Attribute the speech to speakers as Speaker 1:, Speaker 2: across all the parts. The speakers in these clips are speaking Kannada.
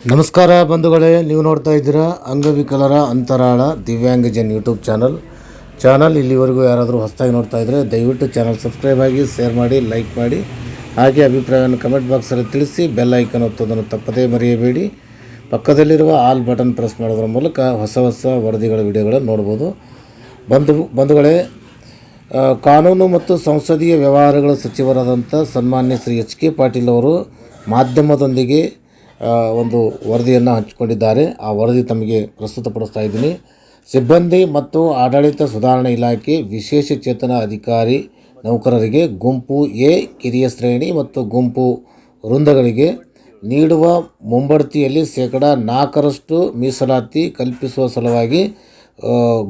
Speaker 1: ನಮಸ್ಕಾರ ಬಂಧುಗಳೇ, ನೀವು ನೋಡ್ತಾ ಇದ್ದೀರಾ ಅಂಗವಿಕಲರ ಅಂತರಾಳ ದಿವ್ಯಾಂಗಜನ್ ಯೂಟ್ಯೂಬ್ ಚಾನಲ್. ಚಾನಲ್ ಇಲ್ಲಿವರೆಗೂ ಯಾರಾದರೂ ಹೊಸದಾಗಿ ನೋಡ್ತಾ ಇದ್ದರೆ ದಯವಿಟ್ಟು ಚಾನಲ್ ಸಬ್ಸ್ಕ್ರೈಬ್ ಆಗಿ, ಶೇರ್ ಮಾಡಿ, ಲೈಕ್ ಮಾಡಿ. ಹಾಗೆ ಅಭಿಪ್ರಾಯವನ್ನು ಕಮೆಂಟ್ ಬಾಕ್ಸಲ್ಲಿ ತಿಳಿಸಿ, ಬೆಲ್ ಐಕನ್ ಒತ್ತೋದನ್ನು ತಪ್ಪದೇ ಮರೆಯಬೇಡಿ. ಪಕ್ಕದಲ್ಲಿರುವ ಆಲ್ ಬಟನ್ ಪ್ರೆಸ್ ಮಾಡೋದ್ರ ಮೂಲಕ ಹೊಸ ಹೊಸ ವರದಿಗಳ ವಿಡಿಯೋಗಳನ್ನು ನೋಡ್ಬೋದು. ಬಂಧು, ಬಂಧುಗಳೇ ಕಾನೂನು ಮತ್ತು ಸಂಸದೀಯ ವ್ಯವಹಾರಗಳ ಸಚಿವರಾದಂಥ ಸನ್ಮಾನ್ಯ ಶ್ರೀ ಎಚ್ ಕೆ ಪಾಟೀಲ್ ಅವರು ಮಾಧ್ಯಮದೊಂದಿಗೆ ಒಂದು ವರದಿಯನ್ನು ಹಂಚಿಕೊಂಡಿದ್ದಾರೆ. ಆ ವರದಿ ತಮಗೆ ಪ್ರಸ್ತುತಪಡಿಸ್ತಾ ಇದ್ದೀನಿ. ಸಿಬ್ಬಂದಿ ಮತ್ತು ಆಡಳಿತ ಸುಧಾರಣಾ ಇಲಾಖೆ ವಿಶೇಷ ಚೇತನ ಅಧಿಕಾರಿ ನೌಕರರಿಗೆ ಗುಂಪು ಎ, ಕಿರಿಯ ಶ್ರೇಣಿ ಮತ್ತು ಗುಂಪು ವೃಂದಗಳಿಗೆ ನೀಡುವ ಮುಂಬಡ್ತಿಯಲ್ಲಿ ಶೇಕಡ ನಾಲ್ಕರಷ್ಟು ಮೀಸಲಾತಿ ಕಲ್ಪಿಸುವ ಸಲುವಾಗಿ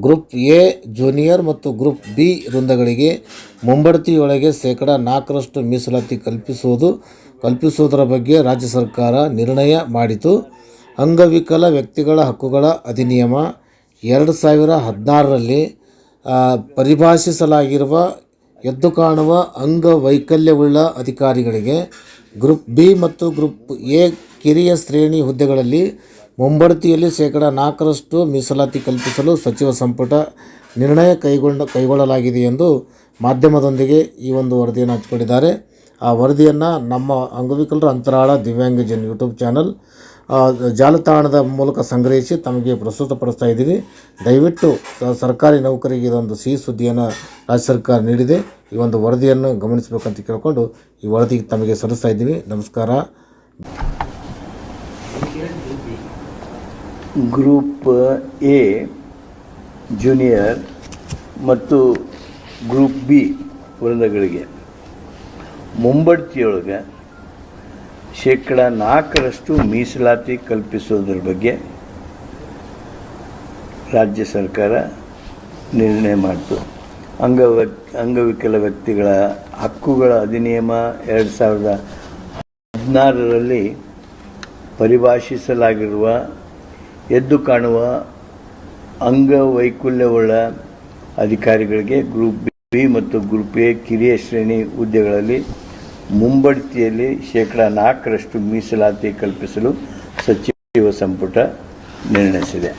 Speaker 1: ಗ್ರೂಪ್ ಎ ಜೂನಿಯರ್ ಮತ್ತು ಗ್ರೂಪ್ ಬಿ ವೃಂದಗಳಿಗೆ ಮುಂಬಡ್ತಿಯೊಳಗೆ ಶೇಕಡ ನಾಲ್ಕರಷ್ಟು ಮೀಸಲಾತಿ ಕಲ್ಪಿಸುವುದು, ಕಲ್ಪಿಸುವುದರ ಬಗ್ಗೆ ರಾಜ್ಯ ಸರ್ಕಾರ ನಿರ್ಣಯ ಮಾಡಿತು. ಅಂಗವಿಕಲ ವ್ಯಕ್ತಿಗಳ ಹಕ್ಕುಗಳ ಅಧಿನಿಯಮ ಎರಡು ಸಾವಿರ ಹದಿನಾರರಲ್ಲಿ ಪರಿಭಾಷಿಸಲಾಗಿರುವ, ಎದ್ದು ಕಾಣುವ ಅಂಗವೈಕಲ್ಯವುಳ್ಳ ಅಧಿಕಾರಿಗಳಿಗೆ ಗ್ರೂಪ್ ಬಿ ಮತ್ತು ಗ್ರೂಪ್ ಎ ಕಿರಿಯ ಶ್ರೇಣಿ ಹುದ್ದೆಗಳಲ್ಲಿ ಮುಂಬಡ್ತಿಯಲ್ಲಿ ಶೇಕಡ ನಾಲ್ಕರಷ್ಟು ಮೀಸಲಾತಿ ಕಲ್ಪಿಸಲು ಸಚಿವ ಸಂಪುಟ ನಿರ್ಣಯ ಕೈಗೊಂಡ ಕೈಗೊಳ್ಳಲಾಗಿದೆ ಎಂದು ಮಾಧ್ಯಮದೊಂದಿಗೆ ಈ ಒಂದು ವರದಿಯನ್ನು ಹಂಚಿಕೊಂಡಿದ್ದಾರೆ. ಆ ವರದಿಯನ್ನು ನಮ್ಮ ಅಂಗವಿಕಲರ ಅಂತರಾಳ ದಿವ್ಯಾಂಗಜನ್ ಯೂಟ್ಯೂಬ್ ಚಾನಲ್ ಜಾಲತಾಣದ ಮೂಲಕ ಸಂಗ್ರಹಿಸಿ ತಮಗೆ ಪ್ರಸ್ತುತಪಡಿಸ್ತಾ ಇದ್ದೀವಿ. ದಯವಿಟ್ಟು ಸರ್ಕಾರಿ ನೌಕರಿಗೆ ಇದೊಂದು ಸಿಹಿ ಸುದ್ದಿಯನ್ನು ರಾಜ್ಯ ಸರ್ಕಾರ ನೀಡಿದೆ. ಈ ಒಂದು ವರದಿಯನ್ನು ಗಮನಿಸಬೇಕಂತ ಕೇಳಿಕೊಂಡು ಈ ವರದಿ ತಮಗೆ ಸಲ್ಲಿಸ್ತಾ ಇದ್ದೀವಿ. ನಮಸ್ಕಾರ.
Speaker 2: ಗ್ರೂಪ್ ಎ ಜೂನಿಯರ್ ಮತ್ತು ಗ್ರೂಪ್ ಬಿ ವೃಂದಗಳಿಗೆ. ಮುಂಬಡ್ತಿಯೊಳಗೆ ಶೇಕಡ ನಾಲ್ಕರಷ್ಟು ಮೀಸಲಾತಿ ಕಲ್ಪಿಸೋದ್ರ ಬಗ್ಗೆ ರಾಜ್ಯ ಸರ್ಕಾರ ನಿರ್ಣಯ ಮಾಡಿತು. ಅಂಗವ ಅಂಗವಿಕಲ ವ್ಯಕ್ತಿಗಳ ಹಕ್ಕುಗಳ ಅಧಿನಿಯಮ ಎರಡು ಸಾವಿರದ ಹದಿನಾರರಲ್ಲಿ ಪರಿಭಾಷಿಸಲಾಗಿರುವ ಎದ್ದು ಕಾಣುವ ಅಂಗವೈಕುಲ್ಯವುಳ್ಳ ಅಧಿಕಾರಿಗಳಿಗೆ ಗ್ರೂಪ್ ಬಿ ಮತ್ತು ಗ್ರೂಪ್ ಎ ಕಿರಿಯ ಶ್ರೇಣಿ ಹುದ್ದೆಗಳಲ್ಲಿ ಮುಂಬಡ್ತಿಯಲ್ಲಿ ಶೇಕಡ ನಾಲ್ಕರಷ್ಟು ಮೀಸಲಾತಿ ಕಲ್ಪಿಸಲು ಸಚಿವ ಸಂಪುಟ ನಿರ್ಣಯಿಸಿದೆ.